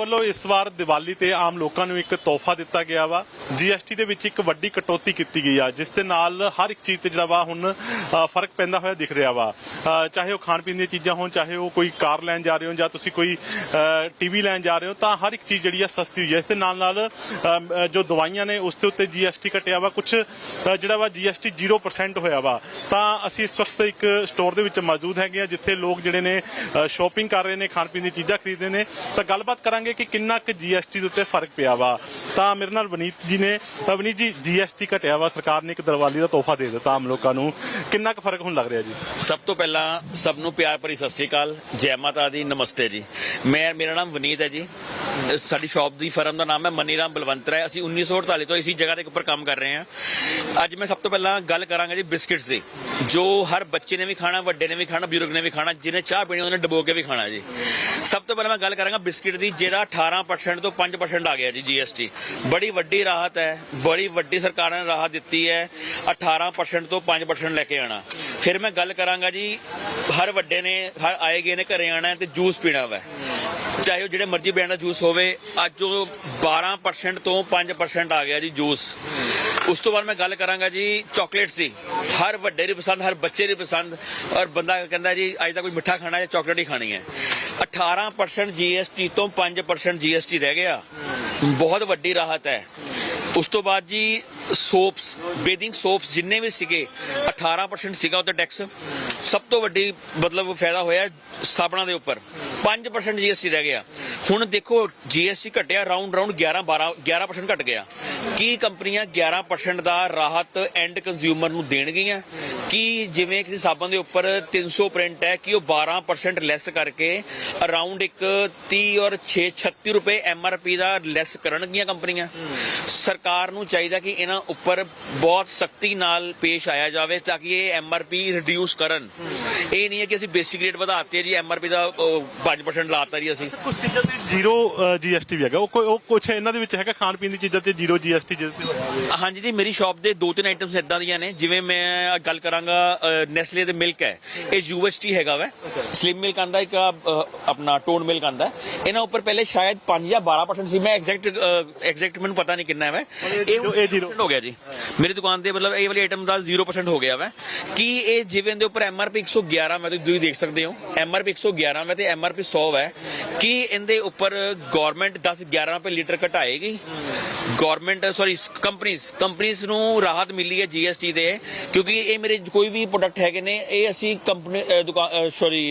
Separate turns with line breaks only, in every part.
ਵੱਲੋਂ ਇਸ ਵਾਰ ਦੀਵਾਲੀ ਤੇ ਆਮ ਲੋਕਾਂ ਨੂੰ ਇੱਕ ਤੋਹਫਾ ਦਿੱਤਾ ਗਿਆ ਵਾ। ਜੀਐਸਟੀ ਦੇ ਵਿੱਚ ਇੱਕ ਵੱਡੀ ਕਟੌਤੀ ਕੀਤੀ ਗਈ ਆ, ਜਿਸ ਦੇ ਨਾਲ ਹਰ ਇੱਕ ਚੀਜ਼ ਤੇ ਜਿਹੜਾ ਵਾ ਹੁਣ ਫ਼ਰਕ ਪੈਂਦਾ ਹੋਇਆ ਦਿਖ ਰਿਹਾ ਵਾ। ਚਾਹੇ ਉਹ ਖਾਣ ਪੀਣ ਦੀਆਂ ਚੀਜ਼ਾਂ ਹੋਣ, ਚਾਹੇ ਉਹ ਕੋਈ ਕਾਰ ਲੈਣ ਜਾ ਰਹੇ ਹੋ ਜਾਂ ਤੁਸੀਂ ਕੋਈ ਟੀਵੀ ਲੈਣ ਜਾ ਰਹੇ ਹੋ, ਤਾਂ ਹਰ ਇੱਕ ਚੀਜ਼ ਜਿਹੜੀ ਆ ਸਸਤੀ ਹੋਈ ਹੈ ਇਸ ਦੇ ਨਾਲ ਨਾਲ ਜੋ ਦਵਾਈਆਂ ਨੇ, ਉਸ ਦੇ ਉੱਤੇ ਜੀਐਸਟੀ ਘਟਿਆ ਵਾ। ਕੁਝ ਜਿਹੜਾ ਵਾ ਜੀਐਸਟੀ 0% ਹੋਇਆ ਵਾ। ਤਾਂ ਅਸੀਂ ਇਸ ਵਕਤ ਇੱਕ ਸਟੋਰ ਦੇ ਵਿੱਚ ਮੌਜੂਦ ਹੈਗੇ ਆ, ਜਿੱਥੇ ਲੋਕ ਜਿਹੜੇ ਨੇ ਸ਼ਾਪਿੰਗ ਕਰ ਰਹੇ ਨੇ ਖਾਣ ਪੀਣ ਦੀ ਚੀਜ਼ਾਂ ਖਰੀਦਦੇ ਨੇ। ਤਾਂ ਗੱਲਬਾਤ ਕਰਾਂਗੇ ਕਿ ਕਿੰਨਾ ਕੁ ਜੀਐਸਟੀ ਦੇ ਉੱਤੇ ਫ਼ਰਕ ਪਿਆ ਵਾ। ਤਾਂ ਮੇਰੇ ਨਾਲ ਵਨੀਤ ਜੀ ਨੇ, ਤਾਂ ਵਨੀਤ ਜੀ ਜੀਐਸਟੀ ਘਟਿਆ ਵਾ, ਸਰਕਾਰ ਨੇ ਇੱਕ ਦਰਵਾਲੀ ਦਾ ਤੋਹਫਾ ਦੇ ਦਿੱਤਾ ਆਮ ਲੋਕਾਂ ਨੂੰ। ਕਿੰਨਾ ਕੁ ਫ਼ਰਕ ਹੁਣ ਲੱਗ ਰਿਹਾ ਜੀ?
ਸਭ ਤੋਂ ਪਹਿਲਾਂ ਸਭ ਨੂੰ ਪਿਆਰ ਭਰੀ ਸਤਿ ਸ੍ਰੀ ਅਕਾਲ। ਜੈ ਮਾਤਾ ਦੀ ਨਮਸਤੇ ਜੀ। ਮੈਂ, ਮੇਰਾ ਨਾਮ ਵਨੀਤ ਹੈ ਜੀ। ਸਾਡੀ ਸ਼ਾਪ ਦੀ ਫਰਮ ਦਾ ਨਾਮ ਹੈ ਮਨੀਰਾਮ ਬਲਵੰਤਰਾ ਹੈ ਅਸੀਂ 1948 ਤੋਂ ਇਸੀ ਜਗ੍ਹਾ ਦੇ ਉੱਪਰ ਕੰਮ ਕਰ ਰਹੇ ਹਾਂ। ਅੱਜ ਮੈਂ ਸਭ ਤੋਂ ਪਹਿਲਾਂ ਗੱਲ ਕਰਾਂਗਾ ਜੀ ਬਿਸਕਿਟਸ ਦੀ, ਜੋ ਹਰ ਬੱਚੇ ਨੇ ਵੀ ਖਾਣਾ, ਵੱਡੇ ਨੇ ਵੀ ਖਾਣਾ, ਬਜ਼ੁਰਗ ਨੇ ਵੀ ਖਾਣਾ, ਜਿਹਨੇ ਚਾਹ ਪੀਣੀ ਉਹਨੇ ਡਬੋ ਕੇ ਵੀ ਖਾਣਾ ਜੀ। ਸਭ ਤੋਂ ਪਹਿਲਾਂ ਮੈਂ ਗੱਲ ਕਰਾਂਗਾ ਬਿਸਕਿਟ ਦੀ, ਜਿਹੜਾ 18% ਤੋਂ 5% ਆ ਗਿਆ ਜੀ ਜੀਐਸਟੀ ਬੜੀ ਵੱਡੀ ਰਾਹਤ ਹੈ, ਬੜੀ ਵੱਡੀ ਸਰਕਾਰ ਨੇ ਰਾਹਤ ਦਿੱਤੀ ਹੈ 18% ਤੋਂ 5% ਲੈ ਕੇ ਆਣਾ ਫਿਰ ਮੈਂ ਗੱਲ ਕਰਾਂਗਾ ਜੀ, ਹਰ ਵੱਡੇ ਨੇ, ਹਰ ਆਏ ਗਏ ਨੇ ਘਰੇ ਆਣਾ ਤੇ ਜੂਸ ਪੀਣਾ ਵਾ। ਚਾਹੇ ਉਹ ਜਿਹੜੇ ਮਰਜ਼ੀ ਬ੍ਰਾਂਡ ਦਾ ਜੂਸ ਹੋਵੇ, ਅੱਜ ਉਹ 12% ਤੋਂ 5% ਆ ਗਿਆ ਜੀ ਜੂਸ। ਉਸ ਤੋਂ ਬਾਅਦ ਮੈਂ ਗੱਲ ਕਰਾਂਗਾ ਜੀ ਚਾਕਲੇਟਸ ਦੀ। ਹਰ ਵੱਡੇ ਦੀ ਪਸੰਦ, ਹਰ ਬੱਚੇ ਦੀ ਪਸੰਦ, ਔਰ ਬੰਦਾ ਕਹਿੰਦਾ ਜੀ, ਅੱਜ ਤਾਂ ਕੋਈ ਮਿੱਠਾ ਖਾਣਾ ਹੈ ਚਾਕਲੇਟ ਹੀ ਖਾਣੀ ਹੈ। 18% GST ਤੋਂ 5% GST ਰਹਿ ਗਿਆ। ਬਹੁਤ ਵੱਡੀ ਰਾਹਤ ਹੈ। ਉਸ ਤੋਂ ਬਾਅਦ ਜੀ ਸੋਪਸ ਬੇਦਿੰਗ ਸੋਪਸ ਜਿੰਨੇ ਵੀ ਸੀਗੇ 18% ਸੀਗਾ ਉਹਦਾ ਟੈਕਸ ਸਭ ਤੋਂ ਵੱਡੀ ਮਤਲਬ ਫਾਇਦਾ ਹੋਇਆ ਸਾਬਣਾਂ ਦੇ ਉੱਪਰ। 5% GST ਰਹਿ ਗਿਆ। ਹੁਣ ਦੇਖੋ GST ਘਟਿਆ ਰਾਉਂਡ ਰਾਉਂਡ 11 12 11% ਘਟ ਗਿਆ। ਕੀ ਕੰਪਨੀਆਂ 11% ਦਾ ਰਾਹਤ ਐਂਡ ਕੰਜ਼ਿਊਮਰ ਨੂੰ ਦੇਣਗੀਆਂ? ਕੀ ਜਿਵੇਂ ਕਿਸੇ ਸਾਬਣ ਦੇ ਉੱਪਰ 300 ਪ੍ਰਿੰਟ ਹੈ, ਕਿ ਉਹ 12% ਲੈਸ ਕਰਕੇ ਅਰਾਊਂਡ ਇੱਕ 30 ਔਰ 6 36 ਰੁਪਏ ਐਮਆਰਪੀ ਦਾ ਲੈਸ ਕਰਨਗੀਆਂ ਕੰਪਨੀਆਂ? ਸਰਕਾਰ ਨੂੰ ਚਾਹੀਦਾ ਕਿ ਇਹਨਾਂ ਉੱਪਰ ਬਹੁਤ ਸਖਤੀ ਨਾਲ ਪੇਸ਼ ਆਇਆ ਜਾਵੇ ਤਾਂ ਕਿ ਇਹ ਐਮਆਰਪੀ ਰਿਡਿਊਸ ਕਰਨ। ਇਹ ਨਹੀਂ ਹੈ ਕਿ ਅਸੀਂ ਬੇਸਿਕ ਰੇਟ ਵਧਾਤੇ ਜੀ ਐਮਆਰਪੀ ਦਾ 5% ਲਾਤਾ ਜੀ ਅਸੀਂ।
ਕੁਝ ਚੀਜ਼ਾਂ ਤੇ ਜ਼ੀਰੋ ਜੀਐਸਟੀ ਵੀ ਹੈਗਾ। ਉਹ ਕੋਈ ਉਹ ਕੁਝ ਇਹਨਾਂ ਦੇ ਵਿੱਚ ਹੈਗਾ ਖਾਣ ਪੀਣ ਦੀ ਚੀਜ਼ਾਂ ਤੇ ਜ਼ੀਰੋ ਜੀਐਸਟੀ ਜਿਸ ਤੇ ਹੋਇਆ ਹੋਵੇ
ਹਾਂਜੀ ਜੀ ਮੇਰੀ ਸ਼ਾਪ ਦੇ ਦੋ ਤਿੰਨ ਆਈਟਮਸ ਇਦਾਂ ਦੀਆਂ ਨੇ। ਜਿਵੇਂ ਮੈਂ ਗੱਲ ਕਰਾਂਗਾ ਨੈਸਲੇ ਦੇ ਮਿਲਕ ਹੈ। ਇਹ ਯੂਐਸਟੀ ਹੈਗਾ ਵਾ। ਸਲਿਮ ਮਿਲਕ ਆਂਦਾ ਇੱਕ ਆਪਣਾ ਟੋਨ ਮਿਲਕ ਆਂਦਾ। ਇਹਨਾਂ ਉੱਪਰ ਪਹਿਲੇ ਸ਼ਾਇਦ 5 ਜਾਂ 12% ਸੀ। ਮੈਂ ਐਗਜ਼ੈਕਟ ਐਗਜ਼ੈਕਟ ਮੈਨੂੰ ਪਤਾ ਨਹੀਂ ਕਿੰਨਾ ਹੈ ਵਾ।
ਇਹ zero।
ਹੋ ਗਿਆ ਜੀ। ਮੇਰੀ ਦੁਕਾਨ ਤੇ ਮਤਲਬ ਇਹ ਵਾਲੀ ਆਈਟਮ ਦਾ 0% ਹੋ ਗਿਆ ਵਾ। ਕੀ ਇਹ ਜਿਵੇਂ ਦੇ ਉੱਪਰ ਐਮਆਰਪੀ 111 ਮੈਂ ਤੁਸੀਂ ਦੇਖ ਸਕਦੇ ਹੋ। ਐਮਆਰਪੀ 111 ਵਾ ਤੇ ਐਮਆਰਪੀ 100 ਹੈ ਕੀ ਇਹਦੇ ਉੱਪਰ ਗਵਰਨਮੈਂਟ 10 11 ਰੁਪਏ ਲੀਟਰ ਘਟਾਏਗੀ। ਗਵਰਨਮੈਂਟ ਸੌਰੀ ਕੰਪਨੀਆਂ ਕੰਪਨੀਆਂ ਨੂੰ ਰਾਹਤ ਮਿਲੀ ਹੈ ਜੀਐਸਟੀ ਦੇ ਕਿਉਂਕਿ ਇਹ ਮੇਰੇ ਕੋਈ ਵੀ ਪ੍ਰੋਡਕਟ ਹੈਗੇ ਨੇ ਇਹ ਅਸੀਂ ਕੰਪਨੀ ਦੁਕਾਨ ਸੌਰੀ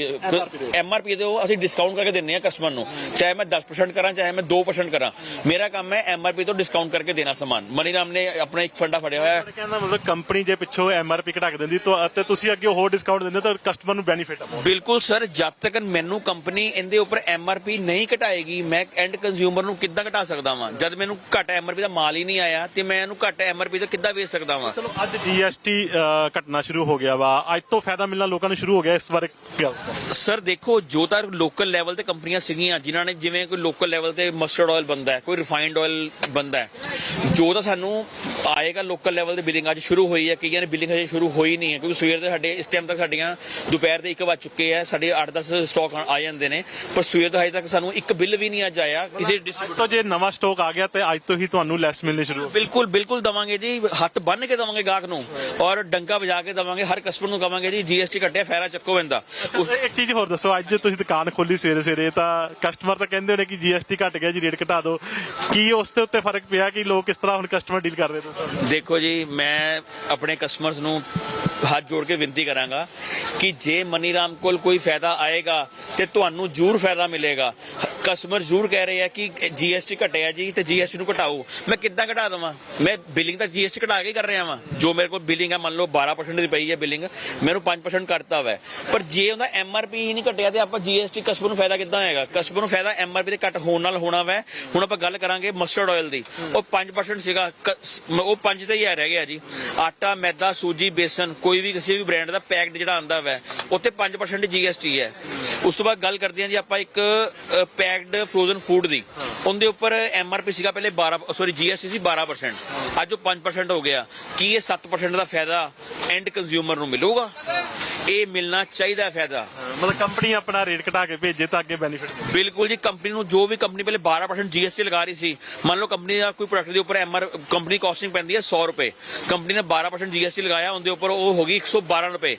ਐਮਆਰਪੀ ਦੇ। ਉਹ ਅਸੀਂ ਡਿਸਕਾਊਂਟ ਕਰਕੇ ਦਿੰਨੇ ਆ ਕਸਟਮਰ ਨੂੰ। ਚਾਹੇ ਮੈਂ 10% ਕਰਾਂ ਚਾਹੇ ਮੈਂ 2% ਕਰਾਂ। ਮੇਰਾ ਕੰਮ ਹੈ ਐਮਆਰਪੀ ਤੋਂ ਡਿਸਕਾਊਂਟ ਕਰਕੇ ਦੇਣਾ ਸਮਾਨ। ਮਨੀਰਾਮ ਨੇ ਆਪਣਾ ਇੱਕ ਫੰਡਾ ਫੜਿਆ ਹੋਇਆ ਹੈ।
ਕਹਿੰਦਾ ਮਤਲਬ ਕੰਪਨੀ ਜੇ ਪਿੱਛੋਂ ਐਮਆਰਪੀ ਘਟਾ ਕੇ ਦਿੰਦੀ ਤਾਂ ਤੇ ਤੁਸੀਂ ਅੱਗੇ ਹੋਰ ਡਿਸਕਾਊਂਟ ਦਿੰਦੇ ਤਾਂ ਕਸਟਮਰ ਨੂੰ ਬੈਨੀਫਿਟ ਆ।
ਬਿਲਕੁਲ ਸਰ ਜਦ ਤੱਕ ਮੈਨੂੰ ਕੰਪਨੀ ਇਹਦੇ ਉੱਪਰ ਐਮਆਰਪੀ ਨਹੀਂ ਘਟਾਏਗੀ ਮੈਂ ਐਂਡ ਕੰਜ਼ਿਊਮਰ ਨੂੰ ਕਿੱਦਾਂ ਘਟਾ ਸਕਦਾ ਵਾਂ? ਜਦ ਮੈਨੂੰ ਘੱਟ ਐਮਆਰਪੀ ਦਾ ਮਾਲ ਹੀ ਨਹੀਂ ਆਇਆ ਤੇ ਮੈਂ ਇਹਨੂੰ ਘੱਟ ਐਮਆਰਪੀ ਦਾ ਕਿੱਦਾਂ ਵੇਚ ਸਕਦਾ ਵਾਂ?
ਚਲੋ ਅੱਜ ਜੀਐਸਟੀ ਘਟਣਾ ਸ਼ੁਰੂ ਹੋ ਗਿਆ ਵਾ। ਅੱਜ ਤੋਂ ਫਾਇਦਾ ਮਿਲਣਾ ਲੋਕਾਂ ਨੂੰ ਸ਼ੁਰੂ ਹੋ ਗਿਆ ਇਸ ਬਾਰੇ
ਸਰ ਦੇਖੋ ਜੋ ਤਾਂ ਲੋਕਲ ਲੈਵਲ ਤੇ ਕੰਪਨੀਆਂ ਸੀਗੀਆਂ ਜਿਨ੍ਹਾਂ ਨੇ ਜਿਵੇਂ ਕੋਈ ਲੋਕਲ ਲੈਵਲ ਤੇ ਮਸਟਰਡ ਆਇਲ ਬੰਦਾ ਹੈ ਕੋਈ ਰਿਫਾਈਨਡ ਆਇਲ ਬੰਦਾ ਹੈ ਜੋ ਤਾਂ ਸਾਨੂੰ ਆਏਗਾ ਲੋਕਲ ਲੈਵਲ ਤੇ ਬਿਲਿੰਗ ਅੱਜ ਸ਼ੁਰੂ ਹੋਈ ਹੈ ਕਈਆਂ ਨੇ ਬਿਲਿੰਗ ਹਜੇ ਸ਼ੁਰੂ ਹੋਈ ਨਹੀਂ ਹੈ ਕਿਉਂਕਿ ਸਵੇਰ ਦੇ ਸਾਡੇ ਇਸ ਟਾਈਮ ਤੱਕ ਸਾਡੀਆਂ ਦੁਪਹਿਰ ਦੇ 1 ਵੱਜ ਚੁੱਕੇ ਆ ਸਾਡੇ 8-10 ਸਟਾਕ ਆ ਜਾਂਦੇ ਨੇ ਪਰ ਸਵੇਰ ਤੋਂ ਹਜੇ ਤੱਕ ਸਾਨੂੰ ਇੱਕ ਬਿੱਲ ਵੀ ਨਹੀਂ ਅੱਜ ਆਇਆ ਕਿਸੇ distributor
ਤੋਂ ਜੇ ਨਵਾਂ ਸਟਾਕ ਆ ਗਿਆ ਤੇ ਅੱਜ ਤੋਂ ਹੀ ਤੁਹਾਨੂੰ ਲੈਸ ਮਿਲਣੀ ਸ਼ੁਰੂ ਹੋ
ਬਿਲਕੁਲ ਬਿਲਕੁਲ ਦਵਾਂਗੇ ਜੀ ਹੱਥ ਬੰਨ ਕੇ ਦਵਾਂਗੇ ਗਾਹਕ ਨੂੰ ਔਰ ਡੰਗਾ ਵਜਾ ਕੇ ਦਵਾਂਗੇ ਹਰ ਕਸਟਮਰ ਨੂੰ ਕਵਾਂਗੇ ਜੀ ਜੀਐਸਟੀ ਘਟਿਆ ਫੈਰਾ ਚੱਕੋ
ਉਸ ਇੱਕ ਚੀਜ਼ ਹੋਰ ਦੱਸੋ ਅੱਜ ਤੁਸੀਂ ਦੁਕਾਨ ਖੋਲੀ ਸਵੇਰੇ ਸਵੇਰੇ ਤਾਂ ਕਸਟਮਰ ਤਾਂ ਕਹਿੰਦੇ ਹੋਣੇ ਕਿ ਜੀਐਸਟੀ ਘਟ ਗਿਆ ਜੀ ਰੇਟ ਘਟਾ ਦਿਓ। ਕੀ ਉਸ ਦੇ ਉੱਤੇ ਫ਼ਰਕ ਪਿਆ ਕਿ ਲੋਕ ਕਿਸ ਤਰ੍ਹਾਂ ਹੁਣ ਕਸਟਮਰ ਡੀਲ ਕਰ ਰਹੇ ਨੇ?
ਦੇਖੋ ਜੀ ਮੈਂ ਆਪਣੇ ਕਸਟਮਰਸ ਨੂੰ ਹੱਥ ਜੋੜ ਕੇ ਬੇਨਤੀ ਕਰਾਂਗਾ ਕਿ ਜੇ ਮਨੀਰਾਮ ਕੋਲ ਕੋਈ ਫਾਇਦਾ ਆਏਗਾ ਤੇ ਤੁਹਾਨੂੰ ਜ਼ਰੂਰ ਫਾਇਦਾ ਮਿਲੇਗਾ। ਕਸਟਮਰ ਜ਼ਰੂਰ ਕਹਿ ਰਹੇ ਆ ਕਿ ਜੀਐਸਟੀ ਘਟਿਆ ਜੀ ਤੇ ਜੀਐਸਟੀ ਨੂੰ ਘਟਾਓ। ਮੈਂ ਕਿੱਦਾਂ ਘਟਾ ਦਵਾਂ? ਮੈਂ ਬਿਲਿੰਗ ਤਾਂ ਜੀਐਸਟੀ ਘਟਾ ਕੇ ਕਰ ਰਿਹਾ ਵਾਂ। ਜੋ ਮੇਰੇ ਕੋਲ ਬਿਲਿੰਗ ਹੈ ਮੰਨ ਲਓ 12% ਦੀ ਪਈ ਹੈ ਬਿਲਿੰਗ ਮੈਨੂੰ 5% ਕਰਤਾ ਵਾ। ਪਰ ਜੇ ਉਹਦਾ ਐਮਆਰਪੀ ਹੀ ਨਹੀਂ ਘਟਿਆ ਤੇ ਆਪਾਂ ਜੀਐਸਟੀ ਕਸਟਮਰ ਨੂੰ ਫਾਇਦਾ ਕਿੱਦਾਂ ਹੋਏਗਾ? ਕਸਟਮਰ ਨੂੰ ਫਾਇਦਾ ਐਮਆਰਪੀ ਦੇ ਘਟ ਹੋਣ ਨਾਲ ਹੋਣਾ ਵਾ। ਹੁਣ ਆਪਾਂ ਗੱਲ ਕਰਾਂਗੇ ਮਸਟਰਡ ਆਇਲ ਦੀ। ਉਹ 5% ਸੀਗਾ। ਉਹ 5 ਤੇ ਹੀ ਆ, ਰਹਿ ਗਿਆ ਜੀ। ਆਟਾ, ਮੈਦਾ, ਸੂਜੀ, ਬੇਸਨ, ਕੋਈ ਵੀ ਕਿਸੇ ਵੀ ਬ੍ਰਾਂਡ ਦਾ ਪੈਕਡ ਜਿਹੜਾ ਆਂਦਾ ਵਾ ਉੱਤੇ 5% ਜੀਐਸਟੀ ਹੈ। ਉਸ ਤੋਂ ਬਾਅਦ ਗੱਲ ਕਰਦੇ ਹਾਂ ਜੀ ਆਪਾਂ ਇੱਕ ਪੈਕਡ ਫਰੋਜ਼ਨ ਫੂਡ ਦੀ। ਉਹਦੇ ਉੱਪਰ ਐਮਆਰਪੀ ਸੀਗਾ ਪਹਿਲੇ 12 ਸੌਰੀ ਜੀਐਸਟੀ ਸੀ 12% ਅੱਜ ਉਹ 5% ਹੋ ਗਿਆ। ਕੀ ਇਹ 7% ਦਾ ਫਾਇਦਾ ਐਂਡ ਕੰਜ਼ਿਊਮਰ ਨੂੰ ਮਿਲੂਗਾ? ਇਹ ਮਿਲਣਾ ਚਾਹੀਦਾ ਫਾਇਦਾ।
ਮਤਲਬ ਕੰਪਨੀ ਆਪਣਾ ਰੇਟ ਘਟਾ ਕੇ ਭੇਜੇ ਤਾਂ ਅੱਗੇ ਬੈਨੀਫਿਟ
ਬਿਲਕੁਲ ਜੀ ਕੰਪਨੀ ਨੂੰ ਜੋ ਵੀ ਕੰਪਨੀ ਪਹਿਲੇ 12% GST ਲਗਾ ਰਹੀ ਸੀ ਮੰਨ ਲਓ ਕੰਪਨੀ ਦਾ ਕੋਈ ਪ੍ਰੋਡਕਟ ਦੇ ਉੱਪਰ ਐਮਆਰ ਕੰਪਨੀ ਕਾਸਟਿੰਗ ਪੈਂਦੀ ਹੈ 100 ਰੁਪਏ। ਕੰਪਨੀ ਨੇ 12% GST ਲਗਾਇਆ ਉਹਦੇ ਉੱਪਰ ਉਹ ਹੋ ਗਈ 112 ਰੁਪਏ।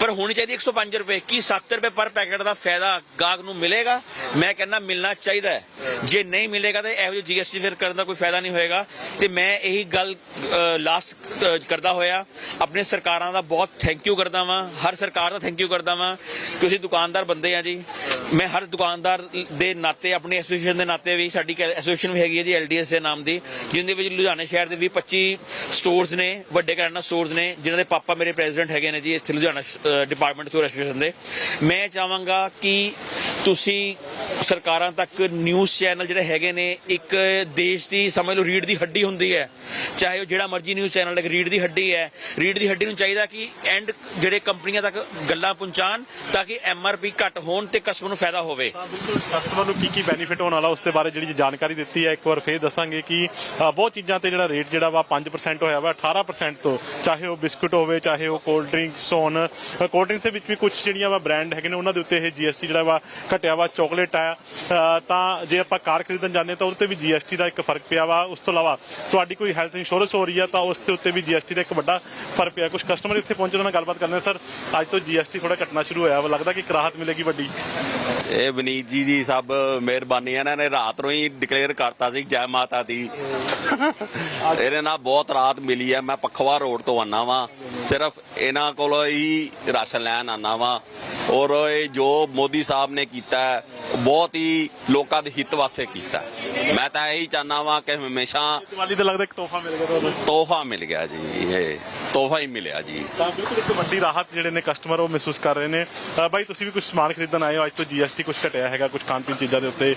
ਪਰ ਹੋਣੀ ਚਾਹੀਦੀ 105 ਰੁਪਏ ਕੀ 7 ਰੁਪਏ ਪਰ ਪੈਕੇਟ ਦਾ ਫਾਇਦਾ ਗਾਹਕ ਨੂੰ ਮਿਲੇਗਾ? ਮੈਂ ਕਹਿੰਦਾ ਮਿਲਣਾ ਚਾਹੀਦਾ ਹੈ। ਜੇ ਨਹੀਂ ਮਿਲੇਗਾ ਤਾਂ ਇਹੋ ਜਿਹੀ GST ਫਿਰ ਕਰਨ ਦਾ ਕੋਈ ਫਾਇਦਾ ਨਹੀਂ ਹੋਏਗਾ। ਤੇ ਮੈਂ ਇਹੀ ਗੱਲ ਲਾਸਟ ਕਰਦਾ ਹੋਇਆ ਆਪਣੇ ਸਰਕਾਰਾਂ ਦਾ ਬਹੁਤ ਥੈਂਕ ਯੂ ਕਰਦਾ ਵਾਂ। ਹਰ ਸਰਕਾਰ ਦਾ ਥੈਂਕ ਯੂ ਕਰਦਾ ਵਾਂ। ਕਿ ਅਸੀਂ ਦੁਕਾਨਦਾਰ ਬੰਦੇ ਆ ਜੀ। ਮੈਂ ਹਰ ਦੁਕਾਨਦਾਰ ਦੇ ਨਾਤੇ, ਆਪਣੀ ਐਸੋਸੀਏਸ਼ਨ ਦੇ ਨਾਤੇ ਵੀ ਸਾਡੀ ਐਸੋਸੀਏਸ਼ਨ ਵੀ ਹੈਗੀ ਹੈ ਜੀ ਐਲਡੀਐਸ ਦੇ ਨਾਮ ਦੀ ਜਿਹਦੇ ਵਿੱਚ ਲੁਧਿਆਣਾ ਸ਼ਹਿਰ ਦੇ ਵੀ 25 ਸਟੋਰਸ ਨੇ, ਵੱਡੇ ਕਰਿਆਨਾ ਸਟੋਰਸ ਨੇ, ਜਿਨ੍ਹਾਂ ਦੇ ਪਾਪਾ ਮੇਰੇ ਪ੍ਰੈਜ਼ੀਡੈਂਟ ਹੈਗੇ ਨੇ ਜੀ, ਇੱਥੇ ਲੁਧਿਆਣਾ ਡਿਪਾਰਟਮੈਂਟ ਸਟੋਰ ਐਸੋਸੀਏਸ਼ਨ ਦੇ। ਮੈਂ ਚਾਹਾਂਗਾ ਕਿ ਤੁਸੀਂ ਸਰਕਾਰਾਂ ਤੱਕ ਨਿਊਜ਼ ਚੈਨਲ ਜਿਹੜੇ ਹੈਗੇ ਨੇ, ਇੱਕ ਦੇਸ਼ ਦੀ ਸਮਝ ਲਓ ਰੀੜ ਦੀ ਹੱਡੀ ਹੁੰਦੀ ਹੈ। ਚਾਹੇ ਉਹ ਜਿਹੜਾ ਮਰਜ਼ੀ ਨਿਊਜ਼ ਚੈਨਲ ਹੈ ਰੀੜ ਦੀ ਹੱਡੀ ਹੈ। ਰੀੜ ਦੀ ਹੱਡੀ ਨੂੰ ਚਾਹੀਦਾ ਕਿ ਐਂਡ ਜਿਹੜੇ ਕੰਪਨੀਆਂ ਤੱਕ ਗੱਲਾਂ ਪਹੁੰਚਾਣ ਤਾਂ ਕਿ ਐਮਆਰਪੀ ਘੱਟ ਹੋਣ ਤੇ ਕਸਟਮਰ ਨੂੰ ਫਾਇਦਾ ਹੋਵੇ।
ਕਸਟਮਰ ਨੂੰ ਕੀ ਕੀ ਬੈਨੀਫਿਟ ਹੋਣ ਵਾਲਾ ਉਸ ਦੇ ਬਾਰੇ ਜਿਹੜੀ ਜਾਣਕਾਰੀ ਦਿੱਤੀ ਹੈ, ਇੱਕ ਵਾਰ ਫੇਰ ਦੱਸਾਂਗੇ ਕਿ ਬਹੁਤ ਚੀਜ਼ਾਂ ਤੇ ਜਿਹੜਾ ਰੇਟ ਜਿਹੜਾ ਵਾ 5% ਹੋਇਆ ਵਾ 18% ਤੋਂ, ਚਾਹੇ ਉਹ ਬਿਸਕੁਟ ਹੋਵੇ, ਚਾਹੇ ਉਹ ਕੋਲਡ ਡਰਿੰਕਸ ਹੋਣ। ਕੋਲਡ ਡਰਿੰਕਸ ਦੇ ਵਿੱਚ ਵੀ ਕੁਝ ਜਿਹੜੀਆਂ ਵਾ ਬ੍ਰਾਂਡ ਹੈਗੇ ਨੇ, ਉਹਨਾਂ ਦੇ ਉੱਤੇ ਇਹ GST ਜਿਹੜਾ ਵਾ ਘਟਿਆ ਵਾ ਚਾਕਲੇਟ ਆ। ਤਾਂ ਜੇ ਆਪਾਂ ਕਾਰ ਖਰੀਦਣ ਜਾਂਦੇ ਤਾਂ ਉਹਦੇ ਤੇ ਵੀ GST ਦਾ ਇੱਕ ਫ਼ਰਕ ਪਿਆ ਵਾ। ਉਸ ਤੋਂ ਇਲਾਵਾ ਤੁਹਾਡੀ ਕੋਈ ਹੈਲਥ ਇੰਸ਼ੋਰੈਂਸ ਹੋ ਰਹੀ ਆ, ਤਾਂ ਉਸ ਦੇ ਉੱਤੇ ਵੀ GST ਦਾ ਇੱਕ ਵੱਡਾ ਫ਼ਰਕ ਪਿਆ। ਕੁਝ ਕਸਟਮਰ ਇੱਥੇ ਪਹੁੰਚੇ ਉਹਨਾਂ ਨਾਲ ਗੱਲਬਾਤ ਕਰਨੇ ਆ। ਸਰ ਅੱਜ ਤੋਂ GST ਥੋੜਾ ਘਟਣਾ ਸ਼ੁਰੂ ਹੋਇਆ ਵਾ ਲੱਗਦਾ ਕਿ ਇੱਕ ਰਾਹਤ ਮਿਲੇਗੀ ਵੱਡੀ।
ਇਹ ਵਨੀਤ ਜੀ ਦੀ ਸਭ ਮਿਹਰਬਾਨੀ ਇਹਨਾਂ ਨੇ ਰਾਤ ਨੂੰ ਹੀ ਡਿਕਲੇਅਰ ਕਰਤਾ ਸੀ ਜੈ ਮਾਤਾ ਦੀ। ਇਹਦੇ ਨਾਲ ਬਹੁਤ ਰਾਹਤ ਮਿਲੀ ਹੈ ਮੈਂ ਪਖਵਾ ਰੋਡ ਤੋਂ ਆਨਾ ਵਾਂ। ਸਿਰਫ ਇਹਨਾਂ ਕੋਲੋਂ ਹੀ ਰਾਸ਼ਨ ਲੈਣ ਆਨਾ ਵਾਂ। ਔਰ ਇਹ ਜੋ ਮੋਦੀ ਸਾਹਿਬ ਨੇ ਕੀਤਾ ਹੈ, ਬਹੁਤ ਹੀ ਲੋਕਾਂ ਦੇ ਹਿੱਤ ਵਾਸਤੇ ਕੀਤਾ। ਮੈਂ ਤਾਂ ਇਹੀ ਚਾਹਨਾ ਵਾਂ ਕਿ ਹਮੇਸ਼ਾ
ਦੀਵਾਲੀ ਤੇ ਲੱਗਦਾ ਇੱਕ ਤੋਹਫਾ ਮਿਲ ਗਿਆ ਤੁਹਾਨੂੰ।
ਤੋਹਫਾ ਮਿਲ ਗਿਆ ਜੀ ਇਹ। ਤੋਹਫਾ ਹੀ ਮਿਲਿਆ ਜੀ।
ਤਾਂ ਬਿਲਕੁਲ ਇੱਕ ਵੱਡੀ ਰਾਹਤ ਜਿਹੜੇ ਨੇ ਕਸਟਮਰ ਉਹ ਮਹਿਸੂਸ ਕਰ ਰਹੇ ਨੇ। ਅ, ਬਾਈ ਤੁਸੀਂ ਵੀ ਕੁਝ ਸਮਾਨ ਖਰੀਦਣ ਆਏ ਹੋ? ਅੱਜ ਤੋਂ GST ਕੁਝ ਘਟਿਆ ਹੈਗਾ ਕੁਝ ਖਾਣ ਪੀਣ ਚੀਜ਼ਾਂ ਦੇ ਉੱਤੇ।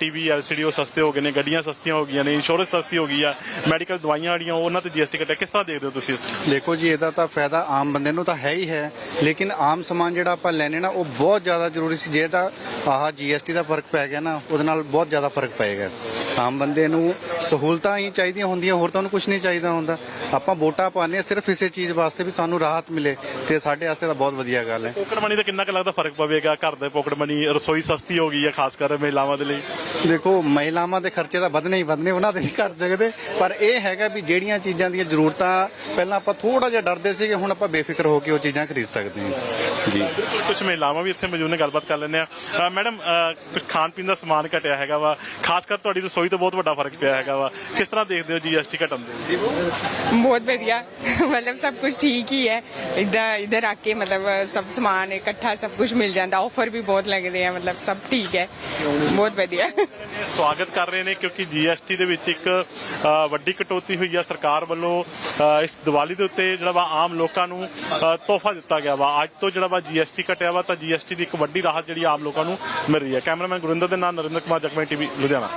ਟੀਵੀ LCD ਉਹ ਸਸਤੇ ਹੋ ਗਏ ਨੇ ਗੱਡੀਆਂ ਸਸਤੀਆਂ ਹੋ ਗਈਆਂ ਨੇ ਇੰਸ਼ੋਰੈਂਸ ਸਸਤੀ ਹੋ ਗਈ ਆ ਮੈਡੀਕਲ ਦਵਾਈਆਂ ਜਿਹੜੀਆਂ ਉਹਨਾਂ ਤੇ GST ਘਟਿਆ। ਕਿਸ ਤਰ੍ਹਾਂ ਦੇਖਦੇ ਹੋ ਤੁਸੀਂ ਇਸ? ਨੂੰ?
ਦੇਖੋ ਜੀ ਇਹਦਾ ਤਾਂ ਫਾਇਦਾ ਆਮ ਬੰਦੇ ਨੂੰ ਤਾਂ ਹੈ ਹੀ ਹੈ ਲੇਕਿਨ ਆਮ ਸਮਾਨ ਜਿਹੜਾ ਆਪਾਂ ਲੈਣੇ ਨਾ ਉਹ ਬਹੁਤ ਜ਼ਿਆਦਾ ਜ਼ਰੂਰੀ ਸੀ। ਜਿਹੜਾ ਆਹ GST ਦਾ ਫ਼ਰਕ ਪੈ ਗਿਆ ਨਾ ਉਹਦੇ ਨਾਲ ਬਹੁਤ ਜ਼ਿਆਦਾ ਫ਼ਰਕ ਪਏਗਾ। ਆਮ ਬੰਦੇ ਨੂੰ ਸਹੂਲਤਾਂ ਹੀ ਚਾਹੀਦੀਆਂ ਹੁੰਦੀਆਂ ਹੋਰ ਤਾਂ ਉਹਨੂੰ ਕੁਝ ਨਹੀਂ ਚਾਹੀਦਾ ਹੁੰਦਾ। ਆਪਾਂ ਵੋਟਾਂ ਪਾਉਂਦੇ ਹਾਂ ਸਿਰਫ ਇਸੇ ਚੀਜ਼ ਵਾਸਤੇ ਵੀ ਸਾਨੂੰ ਰਾਹਤ ਮਿਲੇ ਤੇ ਸਾਡੇ ਵਾਸਤੇ ਤਾਂ ਬਹੁਤ ਵਧੀਆ ਗੱਲ ਹੈ।
ਪੋਕਟ ਮਨੀ ਦਾ ਕਿੰਨਾ ਕੁ ਲੱਗਦਾ ਫ਼ਰਕ ਪਵੇਗਾ? ਘਰ ਦੇ ਪੋਕਟ ਮਨੀ ਰਸੋਈ ਸਸਤੀ ਹੋ ਗਈ ਹੈ ਖਾਸ ਕਰ ਮਹਿਲਾਵਾਂ ਦੇ ਲਈ?
ਦੇਖੋ ਮਹਿਲਾਵਾਂ ਦੇ ਖਰਚੇ ਤਾਂ ਵਧਣੇ ਹੀ ਵਧਣੇ ਉਹਨਾਂ ਦੇ ਨਹੀਂ ਘਟ ਸਕਦੇ। ਪਰ ਇਹ ਹੈਗਾ ਵੀ ਜਿਹੜੀਆਂ ਚੀਜ਼ਾਂ ਦੀਆਂ ਜ਼ਰੂਰਤਾਂ ਪਹਿਲਾਂ ਆਪਾਂ ਥੋੜਾ ਜਿਹਾ ਡਰਦੇ ਸੀਗੇ ਹੁਣ ਆਪਾਂ ਬੇਫਿਕਰ ਹੋ ਕੇ ਉਹ ਚੀਜ਼ਾਂ ਖਰੀਦ ਸਕਦੇ ਹਾਂ। ਜੀ।
ਕੁਝ ਮਹਿਲਾਵਾਂ ਵੀ ਇੱਥੇ ਮੌਜੂਦ ਨੇ ਗੱਲਬਾਤ ਕਰ ਲੈਂਦੇ ਆ ਮੈਡਮ ਕੁਝ ਖਾਣ ਪੀਣ ਦਾ ਸਮਾਨ ਘਟਿਆ ਹੈਗਾ ਵਾ। ਖਾਸ ਕਰ ਤੁਹਾਡੀ ਰਸੋਈ ਤੋਂ ਬਹੁਤ ਵੱਡਾ ਫ਼ਰਕ ਪਿਆ ਹੈਗਾ ਵਾ। ਕਿਸ ਤਰ੍ਹਾਂ ਦੇਖਦੇ ਹੋ GST ਘਟਣ ਦੇ?
ਬਹੁਤ ਵਧੀਆ। ਮਤਲਬ ਸਭ ਕੁਝ ਠੀਕ ਹੀ ਹੈ। ਇਧਰ ਇਧਰ ਆ ਕੇ ਮਤਲਬ ਸਭ ਸਮਾਨ ਇਕੱਠਾ ਸਭ ਕੁਝ ਮਿਲ ਜਾਂਦਾ। ਆਫਰ ਵੀ ਬਹੁਤ ਲੱਗਦੇ ਆ, ਮਤਲਬ ਸਭ ਠੀਕ ਹੈ। ਬਹੁਤ ਵਧੀਆ।
ਸਵਾਗਤ ਕਰ ਰਹੇ ਨੇ ਕਿਉਂਕਿ GST ਦੇ ਵਿੱਚ ਇੱਕ ਵੱਡੀ ਕਟੌਤੀ ਹੋਈ ਆ। ਸਰਕਾਰ ਵੱਲੋਂ ਇਸ ਦੀਵਾਲੀ ਦੇ ਉੱਤੇ ਜਿਹੜਾ ਵਾ ਆਮ ਲੋਕਾਂ ਨੂੰ ਤੋਹਫਾ ਦਿੱਤਾ ਗਿਆ ਵਾ। ਅੱਜ ਤੋਂ ਜਿਹੜਾ ਵਾ GST ਘਟਿਆ ਵਾ ਤਾਂ GST ਦੀ ਇੱਕ ਵੱਡੀ ਰਾਹਤ ਜਿਹੜੀ ਆਮ ਲੋਕਾਂ ਨੂੰ ਮਿਲ ਰਹੀ ਹੈ। ਕੈਮਰਾਮੈਨ ਗੁਰਿੰਦਰ ਦੇ ਨਾਲ ਨਰਿੰਦਰ ਕੁਮਾਰ ਜਗਮੇ ਟੀਵੀ, ਲੁਧਿਆਣਾ।